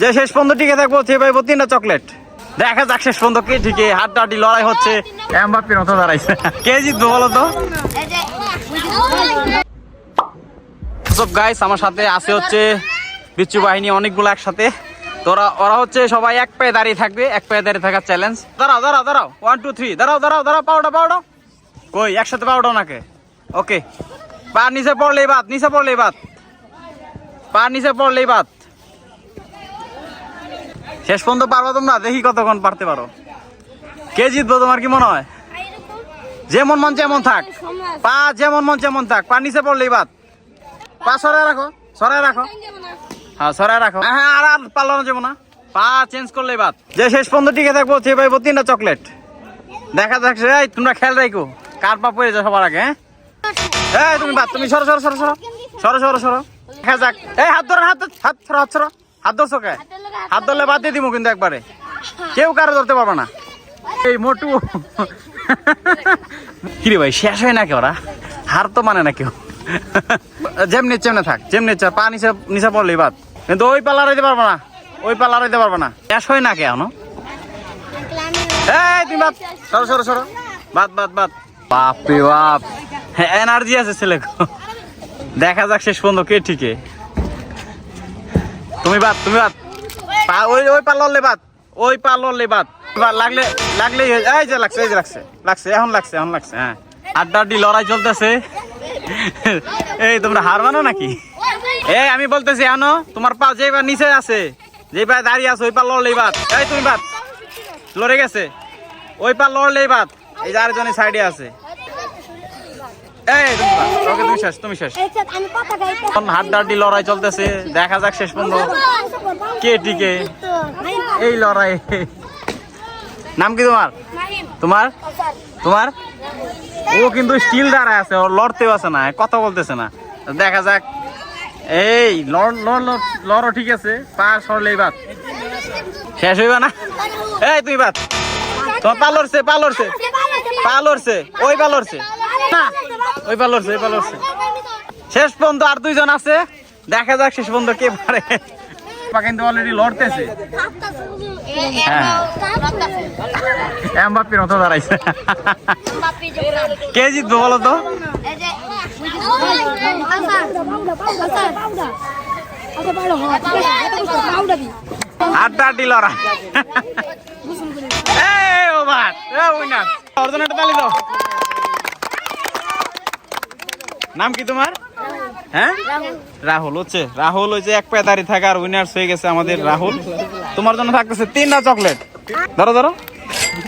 যে শেষ পর্যন্ত টিকে থাকব সে পাইবো তিনটা চকলেট। দেখা যাক শেষ পর্যন্ত কে ঠিকে হাত টাটি লড়াই হচ্ছে। এমবাপ্পির মতো দাঁড়াইছে। কে জিতবো বলো তো? সব গাইস আমার সাথে আছে হচ্ছে বিচ্ছু বাহিনী, অনেকগুলো একসাথে। তোরা, ওরা হচ্ছে সবাই এক পায়ে দাঁড়িয়ে থাকবে, এক পায়ে দাঁড়িয়ে থাকার চ্যালেঞ্জ দাঁড়াও দাঁড়াও দাঁড়াও। ওয়ান টু থ্রি দাঁড়াও দাঁড়াও দাঁড়াও পাউডা পাউডা কই, একসাথে পাউডা নাকে? ওকে পা নিচে পড়লেই বাদ, নিচে পড়লেই বাদ। পা নিচে পড়লেই বাদ। শেষ পর্যন্ত পারব তোমরা, দেখি কতক্ষণ পারতে পারো। কে জিতবো তোমার কি মনে হয়? যেমন মন যেমন থাক। পা যেমন মন যেমন থাক। পা নিচে পড়লেই বাদ। পা সরাই রাখো সরাই রাখো। হ্যাঁ সরাই রাখো। হ্যাঁ আর আর পাল্লানো যাব না। পা চেঞ্জ করলেই বাদ। যে শেষ পর্যন্ত টিকে থাকব, সে পাইবো তিনটা চকলেট। দেখা যাক এই, তোমরা খেয়াল রাখো কার পা পড়ে যাও সবার আগে হ্যাঁ? এই, তুমি বাদ, তুমি সরো সরো সরো সরো। সরো সরো সরো। দেখা যাক। এই, হাত ধরো, হাত হাত ধরো হাত ধরো, হাত ধরছো কে? হাত ধরলে বাদ দিয়ে দিব কিন্তু একবারে। কেউ কারও ধরতে পারবে না। এই মোটু। কিরে ভাই শেষ হয় না কেউ ওরা? হার তো মানে না কেউ। যেমনি চেমনে থাক যেমনি ইচ্ছা, পা নিচে নিচে পড়লেই বাদ। কিন্তু ওই পাল্লা রাইতে পারব না। ওই পাল্লা রাইতে পারব না। শেষ হয় না কেন এই তুমি বাদ। সরো সরো সরো। বাদ বাদ বাদ। বাপ। বাপ এনার্জি আছে ছেলে দেখা যাক শেষ পর্যন্ত কে ঠিকে তুমি বাদ তুমি বাদ। ওই ওই পা লড়লে বাদ, ওই পা লড়লে বাদ লাগলে লাগলে এই যে লাগছে, এই যে লাগছে লাগছে, এখন লাগছে এখন লাগছে হ্যাঁ। আড্ডা আড্ডি, লড়াই চলতেছে। এই, তোমরা হার মানো নাকি? এই আমি বলতেছি, আনো, তোমার পা যে পা নিচে আছে যে পা দাঁড়িয়ে আছে, ওই পা লড়লেই বাদ। এই, তুমি বাদ। লড়ে গেছে। ওই পা লড়লেই বাদ। এই যে আরেকজনের সাইডে আছে। এই তুমি। ওকে তুমি শেষ তুমি শেষ। আমি কথা এখন হাড্ডাহাড্ডি লড়াই চলতেছে দেখা যাক শেষ পর্যন্ত। কে টিকে? এই লড়াই। নাম কি তোমার? তোমার? তোমার? ও কিন্তু স্টিল দাঁড়ায় আছে ও লড়তেও আছে না কথা বলতেছে না। দেখা যাক। এই লড় ঠিক আছে। পা সরলেই বাদ। শেষ হইবা না? এই তুমি বাদ। তোমার পা লড়ছে পা লড়ছে। পা ওই পা লড়ছে। না। ওই ওই শেষ পর্যন্ত আর দুইজন আছে। দেখা যাক শেষ পর্যন্ত কে পারে। কিন্তু অলরেডি লড়তেছে। এমবাপ্পির মতো দাঁড়াইছে। কে জিতবো বলো তো? আড্ডা আড্ডি লড়া। এ তালি দাও। নাম কি তোমার? হ্যাঁ? রাহুল হচ্ছে। রাহুল হচ্ছে এক পায়ে দাঁড়িয়ে থাকা আর উইনার্স হয়ে গেছে আমাদের রাহুল। তোমার জন্য থাকতেছে তিনটা চকলেট ধরো ধরো।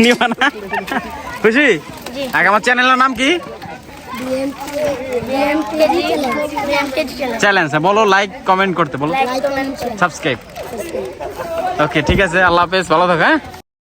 নিবা না। খুশি? আগে আমার চ্যানেলের নাম কি? চ্যালেঞ্জ বলো লাইক কমেন্ট করতে বলো। সাবস্ক্রাইব ওকে ঠিক আছে আল্লাহ হাফেজ ভালো থাকো হ্যাঁ?